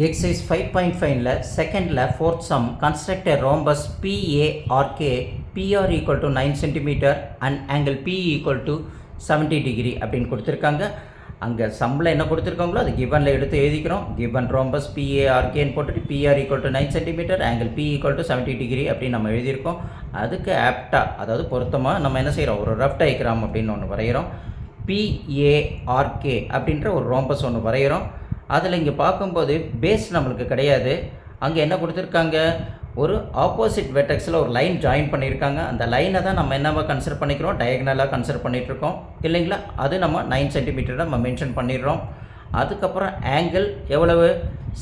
Exercise five point ஃபைவ்ல செகண்டில் fourth sum construct a rhombus PARK PR equal to 9 cm and angle P equal to 70 degree அப்படின்னு கொடுத்துருக்காங்க. அங்கே சம்மில் என்ன கொடுத்துருக்காங்களோ அது கிவனில் எடுத்து எழுதிக்கிறோம். கிவன் ரோம்பஸ் பிஏஆர்கேன்னு போட்டுட்டு PR equal to nine centimetre angle P equal to seventy degree அப்படின்னு நம்ம எழுதியிருக்கோம். அதுக்கு ஆப்டாக அதாவது பொருத்தமாக நம்ம என்ன செய்கிறோம் ஒரு ரஃப் டயக்ராம் அப்படின்னு ஒன்று வரைகிறோம் பிஏஆர்கே அப்படின்ற ஒரு ரோம்பஸ் ஒன்று வரைகிறோம் அதில் இங்கே பார்க்கும்போது பேஸ் நம்மளுக்கு கிடையாது. அங்கே என்ன கொடுத்துருக்காங்க? ஒரு ஆப்போசிட் வெட்டக்ஸில் ஒரு லைன் ஜாயின் பண்ணியிருக்காங்க. அந்த லைனை தான் நம்ம என்னவா கன்சிடர் பண்ணிக்கிறோம்? டயக்னலாக கன்சிடர் பண்ணிகிட்ருக்கோம் இல்லைங்களா? அது நம்ம நைன் சென்டிமீட்டர் நம்ம மென்ஷன் பண்ணிடுறோம். அதுக்கப்புறம் ஆங்கிள் எவ்வளவு?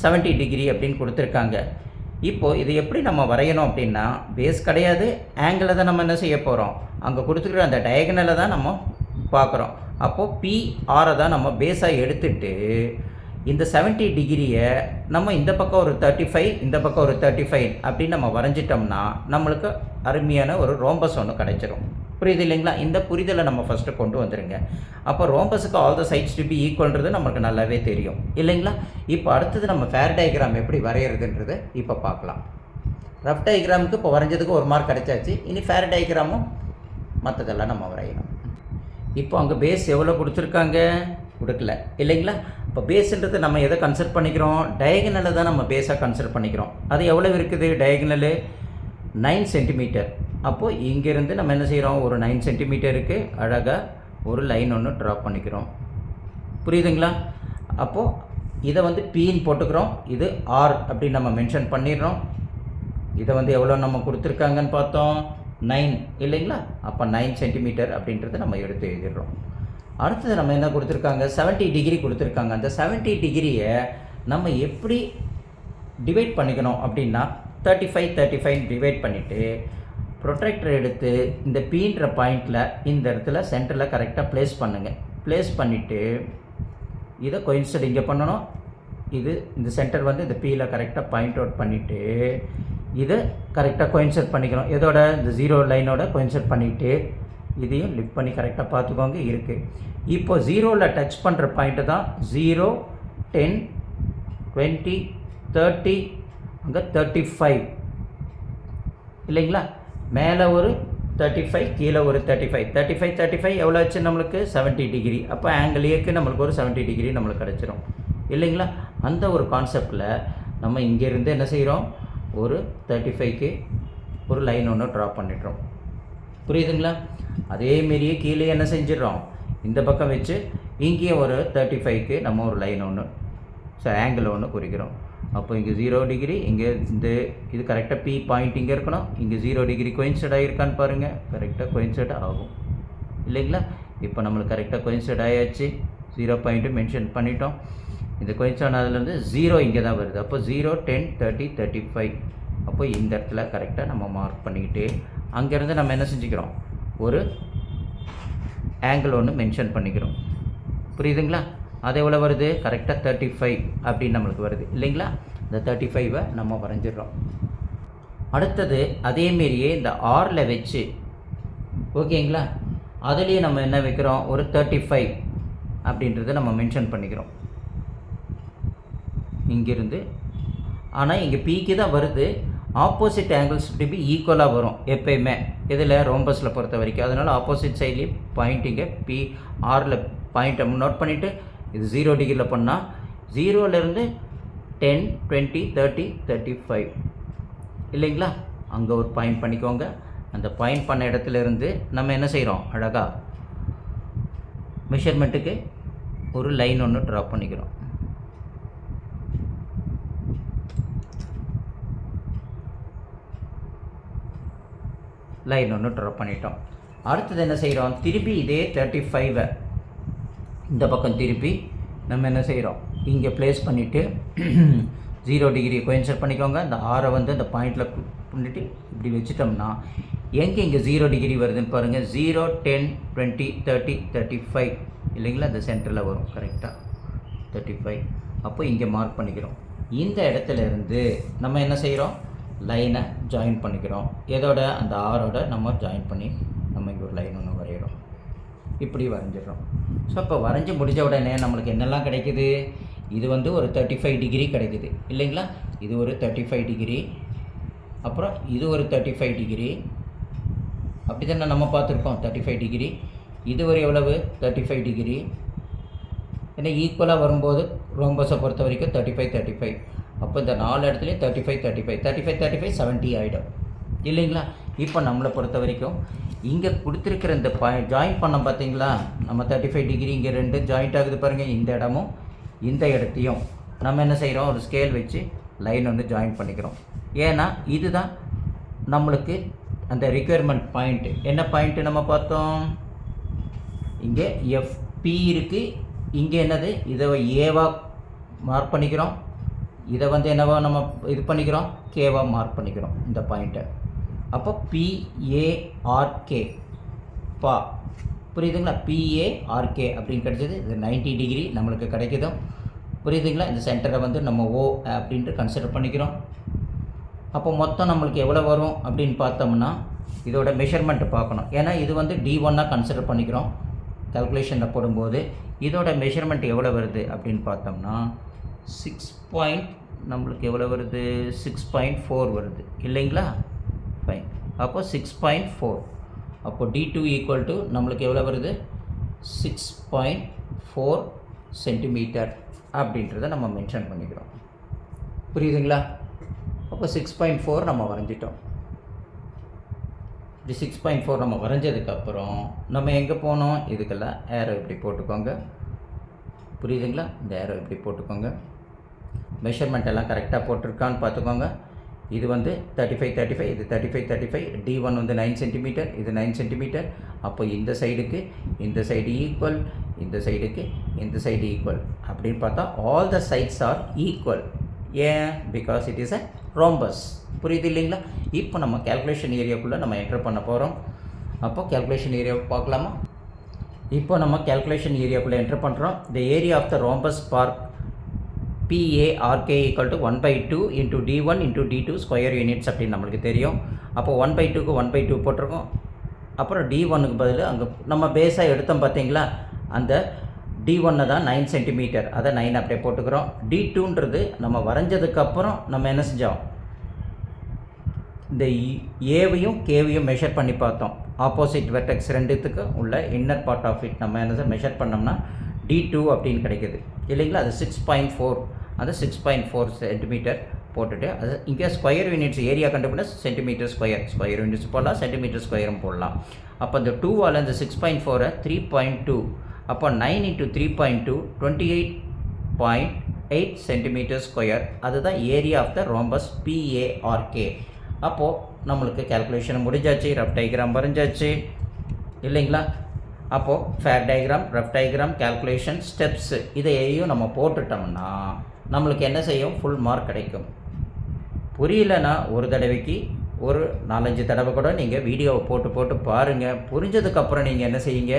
70 டிகிரி அப்படின்னு கொடுத்துருக்காங்க. இப்போது இது எப்படி நம்ம வரையணும் அப்படின்னா பேஸ் கிடையாது. ஆங்கிளை தான் நம்ம என்ன செய்ய போகிறோம் அங்கே கொடுத்துருக்குற அந்த டயகனலை தான் நம்ம பார்க்குறோம். அப்போது பிஆரை தான் நம்ம பேஸாக எடுத்துகிட்டு இந்த 70 டிகிரியை நம்ம இந்த பக்கம் ஒரு தேர்ட்டி ஃபைவ் இந்த பக்கம் ஒரு தேர்ட்டி ஃபைவ் அப்படின்னு நம்ம வரைஞ்சிட்டோம்னா நம்மளுக்கு அருமையான ஒரு ரோம்பஸ் ஒன்று கிடைச்சிரும். புரியுது இல்லைங்களா? இந்த புரிதலை நம்ம ஃபஸ்ட்டு கொண்டு வந்துருங்க. அப்போ ரோம்பஸுக்கு all the sides to be ஈக்குவல்ன்றது நமக்கு நல்லாவே தெரியும். இல்லைங்களா? இப்போ அடுத்தது நம்ம ஃபேர் டயக்ராம் எப்படி வரைகிறதுன்றது இப்போ பார்க்கலாம். ரஃப் டயக்ராமுக்கு இப்போ வரைஞ்சதுக்கு ஒரு மார்க் கிடைச்சாச்சு. இனி ஃபேர் டயக்ராமும் மற்றதெல்லாம் நம்ம வரையணும். இப்போ அங்கே பேஸ் எவ்வளோ கொடுத்துருக்காங்க? கொடுக்கல. இல்லைங்களா? இப்போ பேஸுன்றது நம்ம எதை கன்சிடர் பண்ணிக்கிறோம்? டயகனலை தான் நம்ம பேஸாக கன்சிடர் பண்ணிக்கிறோம். அது எவ்வளோ இருக்குது? டயகனலு நைன் சென்டிமீட்டர் அப்போது இங்கேருந்து நம்ம என்ன செய்கிறோம் ஒரு நைன் சென்டிமீட்டருக்கு அழகாக ஒரு லைன் ஒன்று ட்ரா பண்ணிக்கிறோம். புரியுதுங்களா? அப்போது இதை வந்து பீன் போட்டுக்கிறோம். இது ஆர் அப்படின்னு நம்ம மென்ஷன் பண்ணிடுறோம். இதை வந்து எவ்வளோ நம்ம கொடுத்துருக்காங்கன்னு பார்த்தோம்? நைன் இல்லைங்களா? அப்போ நைன் சென்டிமீட்டர் அப்படின்றத நம்ம எடுத்து எழுதிடுறோம். அடுத்தது நம்ம என்ன கொடுத்துருக்காங்க? 70 டிகிரி கொடுத்துருக்காங்க. அந்த 70 டிகிரியை நம்ம எப்படி டிவைட் பண்ணிக்கணும் அப்படின்னா thirty five thirty five divide பண்ணிவிட்டு ப்ரொட்ராக்டர் எடுத்து இந்த பீன்ற பாயிண்டில் இந்த இடத்துல சென்டரில் கரெக்டாக ப்ளேஸ் பண்ணுங்கள் ப்ளேஸ் பண்ணிவிட்டு இதை கொயின்சைட் இங்கே பண்ணணும். இது இந்த சென்டர் வந்து இந்த பீயில் கரெக்டாக பாயிண்ட் அவுட் பண்ணிவிட்டு இதை கரெக்டாக கொயின்சைட் பண்ணிக்கணும். இதோட இந்த ஜீரோ லைனோட கொயின்சைட் பண்ணிவிட்டு இதையும் லிஃப்ட் பண்ணி கரெக்டாக பார்த்துக்கோங்க இருக்குது இப்போ ஜீரோவில் டச் பண்ணுற பாயிண்ட்டு தான் ஜீரோ டென் டுவெண்ட்டி தேர்ட்டி அங்கே தேர்ட்டி ஃபைவ் இல்லைங்களா? மேலே ஒரு தேர்ட்டி ஃபைவ் கீழே ஒரு thirty five thirty five thirty five எவ்வளோ ஆச்சு நம்மளுக்கு? 70 டிகிரி அப்போ ஆங்கிள் ஏக்கு நம்மளுக்கு ஒரு 70 டிகிரி நம்மளுக்கு கிடச்சிரும். இல்லைங்களா? அந்த ஒரு கான்செப்டில் நம்ம இங்கேருந்து என்ன செய்கிறோம் ஒரு தேர்ட்டி ஃபைவ்க்கு ஒரு லைன் ஒன்று ட்ரா பண்ணிடுறோம். புரியுதுங்களா? அதேமாரியே கீழே என்ன செஞ்சிடறோம்? இந்த பக்கம் வச்சு இங்கேயும் ஒரு தேர்ட்டி ஃபைவ்க்கு நம்ம ஒரு லைன் ஒன்று ஸோ ஆங்கிள் ஒன்று குறிக்கிறோம். அப்போ இங்கே ஜீரோ டிகிரி இங்கே இந்த இது கரெக்டாக பி பாயிண்ட் இங்கே இருக்கணும். இங்கே ஜீரோ டிகிரி கோயின்சைட் ஆகிருக்கான்னு பாருங்கள் கரெக்டாக கோயின்சைட் ஆகும். இல்லைங்களா? இப்போ நம்மளுக்கு கரெக்டாக கோயின்சைட் ஆயாச்சு. ஜீரோ பாயிண்ட்டு மென்ஷன் பண்ணிட்டோம். இந்த கோயின்சைட் ஆனதுலேருந்து ஜீரோ இங்கே தான் வருது. அப்போ zero ten thirty thirty five அப்போ இந்த இடத்துல கரெக்டாக நம்ம மார்க் பண்ணிக்கிட்டே அங்கேருந்து நம்ம என்ன செஞ்சுக்கிறோம்? ஒரு ஆங்கிள் ஒன்று மென்ஷன் பண்ணிக்கிறோம். புரியுதுங்களா? அது எவ்வளோ வருது? கரெக்டாக தேர்ட்டி ஃபைவ் அப்படின்னு நம்மளுக்கு வருது. இல்லைங்களா? இந்த தேர்ட்டி ஃபைவை நம்ம வரைஞ்சிடுறோம். அடுத்தது அதேமாரியே இந்த ஆரில் வச்சு ஓகேங்களா? அதுலேயே நம்ம என்ன வைக்கிறோம்? ஒரு தேர்ட்டி ஃபைவ் அப்படின்றத நம்ம மென்ஷன் பண்ணிக்கிறோம். இங்கேருந்து. ஆனால் இங்கே பிக்கு தான் வருது. ஆப்போசிட் ஆங்கிள்ஸ் இப்படி பி ஈக்குவலாக வரும் எப்பயுமே. இதில் ரோம்பஸில் பொறுத்த வரைக்கும். அதனால் ஆப்போசிட் சைட்லேயும் பாயிண்டிங்க பி ஆரில் பாயிண்ட்டை நோட் பண்ணிவிட்டு இது ஜீரோ டிகிரியில் பண்ணால் ஜீரோலேருந்து ten twenty thirty thirty five இல்லைங்களா? அங்கே ஒரு பாயிண்ட் பண்ணிக்கோங்க. அந்த பாயிண்ட் பண்ண இடத்துல இருந்து நம்ம என்ன செய்கிறோம் அழகாக மெஷர்மெண்ட்டுக்கு ஒரு லைன் ஒன்று ட்ரா பண்ணிக்கிறோம். லைன் ஒன்று ட்ரா பண்ணிட்டோம். அடுத்தது என்ன செய்கிறோம் திருப்பி இதே தேர்ட்டி ஃபைவை இந்த பக்கம் திருப்பி நம்ம என்ன செய்கிறோம் இங்கே ப்ளேஸ் பண்ணிவிட்டு ஜீரோ டிகிரி கோயின்சர் பண்ணிக்கோங்க. இந்த ஆரை வந்து அந்த பாயிண்டில் பண்ணிவிட்டு இப்படி வச்சுட்டோம்னா எங்கே இங்கே ஜீரோ டிகிரி வருதுன்னு பாருங்கள் zero ten twenty thirty thirty five இல்லைங்களா இந்த சென்டரில் வரும். கரெக்டாக தேர்ட்டி ஃபைவ் அப்போ இங்கே மார்க் பண்ணிக்கிறோம். இந்த இடத்துல இருந்து நம்ம என்ன செய்கிறோம் லைனை ஜாயின் பண்ணிக்கிறோம். எதோட? அந்த ஆரோட நம்ம ஜாயின் பண்ணி நம்ம இங்கே ஒரு லைன் ஒன்று வரைகிறோம் இப்படி வரைஞ்சிடுறோம். ஸோ இப்போ வரைஞ்சி முடிஞ்ச உடனே நம்மளுக்கு என்னெல்லாம் கிடைக்குது? இது வந்து ஒரு தேர்ட்டி ஃபைவ் டிகிரி கிடைக்குது. இல்லைங்களா? இது ஒரு தேர்ட்டி ஃபைவ் டிகிரி அப்புறம் இது ஒரு தேர்ட்டி ஃபைவ் டிகிரி அப்படி தானே நம்ம பார்த்துருக்கோம். தேர்ட்டி ஃபைவ் டிகிரி இது ஒரு எவ்வளவு? தேர்ட்டி ஃபைவ் டிகிரி ஏன்னா ஈக்குவலாக வரும்போது ரோம்பஸை பொறுத்த வரைக்கும் தேர்ட்டி ஃபைவ் தேர்ட்டி ஃபைவ் அப்போ இந்த நாலு இடத்துலையும் thirty five thirty five thirty five thirty five seventy ஆகிடும் இல்லைங்களா? இப்போ நம்மளை பொறுத்த வரைக்கும் இங்கே கொடுத்துருக்கிற இந்த பாயிண்ட் ஜாயின் பண்ணோம் பார்த்தீங்களா? நம்ம தேர்ட்டி ஃபைவ் டிகிரி இங்கே ரெண்டு ஜாயிண்ட் ஆகுது பாருங்கள் இந்த இடமும் இந்த இடத்தையும். நம்ம என்ன செய்கிறோம் ஒரு ஸ்கேல் வச்சு லைன் வந்து ஜாயின் பண்ணிக்கிறோம். ஏன்னா இதுதான் நம்மளுக்கு அந்த ரிக்குயர்மெண்ட் பாயிண்ட்டு என்ன பாயிண்ட்டு நம்ம பார்த்தோம்? இங்கே எஃப்பி இருக்குது இங்கே என்னது? இதை ஏவாக மார்க் பண்ணிக்கிறோம். இதை வந்து என்னவா நம்ம இது பண்ணிக்கிறோம்? கேவா மார்க் பண்ணிக்கிறோம் இந்த பாயிண்ட்டை அப்போ பிஏஆர்கே பா புரியுதுங்களா? பிஏஆர்கே அப்படின்னு கிடைச்சது. இது 90 டிகிரி நம்மளுக்கு கிடைக்கிதும் புரியுதுங்களா? இந்த சென்டரை வந்து நம்ம ஓ அப்படின்ட்டு கன்சிடர் பண்ணிக்கிறோம். அப்போ மொத்தம் நம்மளுக்கு எவ்வளோ வரும் அப்படின்னு பார்த்தோம்னா இதோட மெஷர்மெண்ட் பார்க்கணும். ஏன்னா இது வந்து டி ஒன்னாக கன்சிடர் பண்ணிக்கிறோம். கல்குலேஷனில் போடும்போது. இதோட மெஷர்மெண்ட் எவ்வளோ வருது அப்படின்னு பார்த்தோம்னா சிக்ஸ் பாயிண்ட் நம்மளுக்கு எவ்வளோ வருது? சிக்ஸ் பாயிண்ட் ஃபோர் வருது. இல்லைங்களா? ஃபைன் அப்போ சிக்ஸ் பாயிண்ட் ஃபோர் அப்போ டி டூ ஈக்குவல் டு நம்மளுக்கு எவ்வளோ வருது? சிக்ஸ் பாயிண்ட் ஃபோர் சென்டிமீட்டர் அப்படின்றத நம்ம மென்ஷன் பண்ணிக்கிறோம். புரியுதுங்களா? அப்போ சிக்ஸ் பாயிண்ட் ஃபோர் நம்ம வரைஞ்சிட்டோம். இப்படி சிக்ஸ் பாயிண்ட் ஃபோர் நம்ம வரைஞ்சதுக்கப்புறம் நம்ம எங்கே போனோம்? இதுக்கெல்லாம் ஏரோ இப்படி போட்டுக்கோங்க. புரியுதுங்களா? இந்த ஏரோ இப்படி போட்டுக்கோங்க. மெஷர்மெண்ட் எல்லாம் கரெக்டாக போட்டிருக்கான்னு பார்த்துக்கோங்க. இது வந்து தேர்ட்டி ஃபைவ் தேர்ட்டி ஃபைவ் இது thirty five thirty five D one வந்து நைன் சென்டிமீட்டர் இது நைன் சென்டிமீட்டர் அப்போ இந்த சைடுக்கு இந்த சைடு ஈக்குவல் இந்த சைடுக்கு இந்த சைடு ஈக்குவல் அப்படின்னு பார்த்தா all the sides are equal ஏன்? Because it is a rhombus புரியுது இல்லைங்களா? இப்போ நம்ம கேல்குலேஷன் ஏரியாக்குள்ளே நம்ம என்டர் பண்ண போகிறோம் அப்போ கேல்குலேஷன் ஏரியா பார்க்கலாமா? இப்போ நம்ம கேல்குலேஷன் ஏரியாக்குள்ளே என்டர் பண்ணுறோம் the area of the rhombus PARK P A R K equal to one by two into D one into D two square units அப்படின்னு நம்மளுக்கு தெரியும். அப்போ ஒன் பை டூக்கு ஒன் பை டூ போட்டிருக்கோம். அப்புறம் டி ஒன்னுக்கு பதில் அங்கே நம்ம பேஸாக எடுத்தோம் பார்த்தீங்களா? அந்த டி ஒன்னை தான் நைன் சென்டிமீட்டர் அதை நைன் அப்படியே போட்டுக்கிறோம். டி டூன்றது நம்ம வரைஞ்சதுக்கப்புறம் நம்ம என்ன செஞ்சோம்? இந்த ஏவையும் கேவையும் மெஷர் பண்ணி பார்த்தோம். ஆப்போசிட் வெர்டெக்ஸ் ரெண்டுத்துக்கு உள்ள இன்னர் பார்ட் ஆஃப் இட் நம்ம என்ன மெஷர் பண்ணோம்னா டி டூ அப்படின்னு கிடைக்குது. இல்லைங்களா? அது சிக்ஸ் பாயிண்ட் ஃபோர் அது சிக்ஸ் பாயிண்ட் ஃபோர் சென்டிமீட்டர் போட்டுட்டு அது இங்கே ஸ்கொயர் யூனிட்ஸ் ஏரியா கண்டுபிடிச்சா சென்டிமீட்டர் ஸ்கொயர் ஸ்கொயர் யூனிட்ஸ் போடலாம் சென்டிமீட்டர் ஸ்கொயரும் போடலாம். அப்போ இந்த டூவால் இந்த சிக்ஸ் பாயிண்ட் ஃபோரை த்ரீ பாயிண்ட் டூ அப்போ nine into three point two twenty eight point eight centimetre square அதுதான் area of the rhombus P A R K அப்போது நம்மளுக்கு கேல்குலேஷன் முடிஞ்சாச்சு ரஃப் டைக்ராம் வரைஞ்சாச்சு. இல்லைங்களா? அப்போது fair diagram rough diagram calculation steps இதையும் நம்ம போட்டுட்டோம்னா நம்மளுக்கு என்ன செய்யும்? ஃபுல் மார்க் கிடைக்கும். புரியலன்னா ஒரு தடவைக்கு ஒரு நாலஞ்சு தடவை கூட நீங்கள் வீடியோவை போட்டு போட்டு பாருங்கள் புரிஞ்சதுக்கப்புறம் நீங்கள் என்ன செய்யுங்க?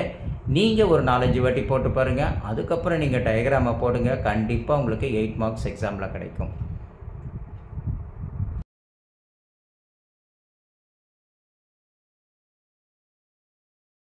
நீங்கள் ஒரு நாலஞ்சு வாட்டி போட்டு பாருங்கள் அதுக்கப்புறம் நீங்கள் டயக்ராமை போடுங்க. கண்டிப்பாக உங்களுக்கு எயிட் மார்க்ஸ் எக்ஸாமில் கிடைக்கும்.